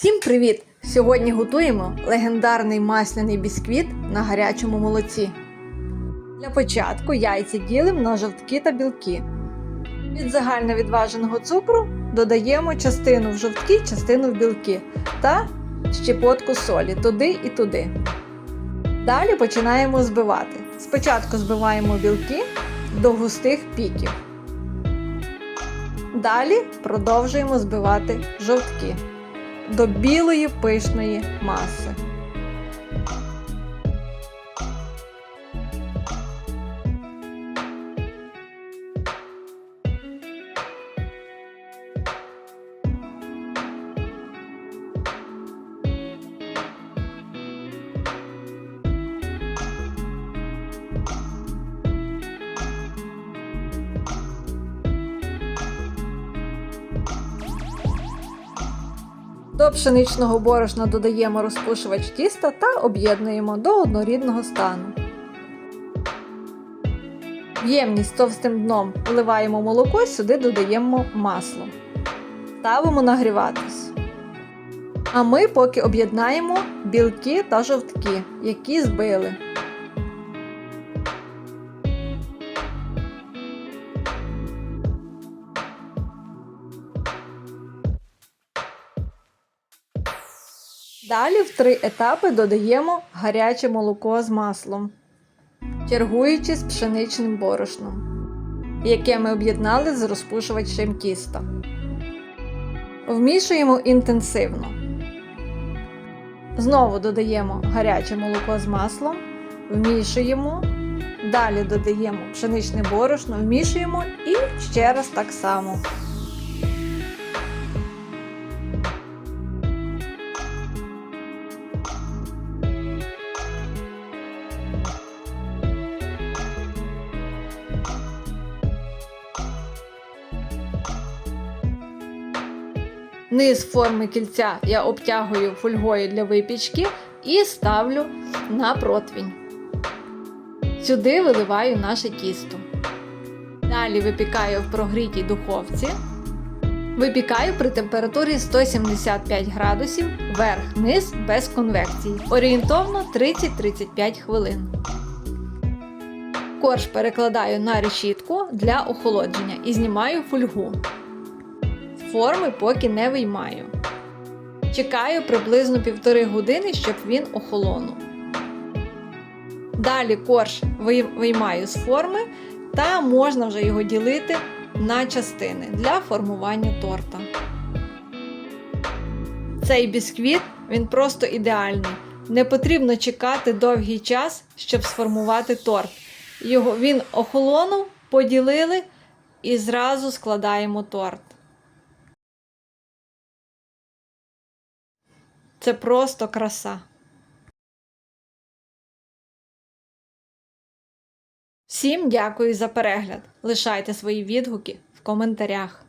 Всім привіт! Сьогодні готуємо легендарний масляний бісквіт на гарячому молоці. Для початку яйця ділимо на жовтки та білки. Від загальновідваженого цукру додаємо частину в жовтки, частину в білки та щепотку солі туди і туди. Далі починаємо збивати. Спочатку збиваємо білки до густих піків. Далі продовжуємо збивати жовтки до білої пишної маси. До пшеничного борошна додаємо розпушувач тіста та об'єднуємо до однорідного стану. В ємність з товстим дном вливаємо молоко, сюди додаємо масло. Ставимо нагріватись. А ми поки об'єднаємо білки та жовтки, які збили. Далі в три етапи додаємо гаряче молоко з маслом, чергуючи з пшеничним борошном, яке ми об'єднали з розпушувачем тіста. Вмішуємо інтенсивно. Знову додаємо гаряче молоко з маслом, вмішуємо. Далі додаємо пшеничне борошно, вмішуємо і ще раз так само. Низ форми кільця я обтягую фольгою для випічки і ставлю на противень. Сюди виливаю наше тісто. Далі випікаю в прогрітій духовці. Випікаю при температурі 175 градусів верх-низ без конвекції. Орієнтовно 30-35 хвилин. Корж перекладаю на решітку для охолодження і знімаю фольгу. Форми поки не виймаю. Чекаю приблизно півтори години, щоб він охолонув. Далі корж виймаю з форми та можна вже його ділити на частини для формування торта. Цей бісквіт він просто ідеальний. Не потрібно чекати довгий час, щоб сформувати торт. Його він охолонув, поділили і зразу складаємо торт. Це просто краса. Всім дякую за перегляд. Лишайте свої відгуки в коментарях.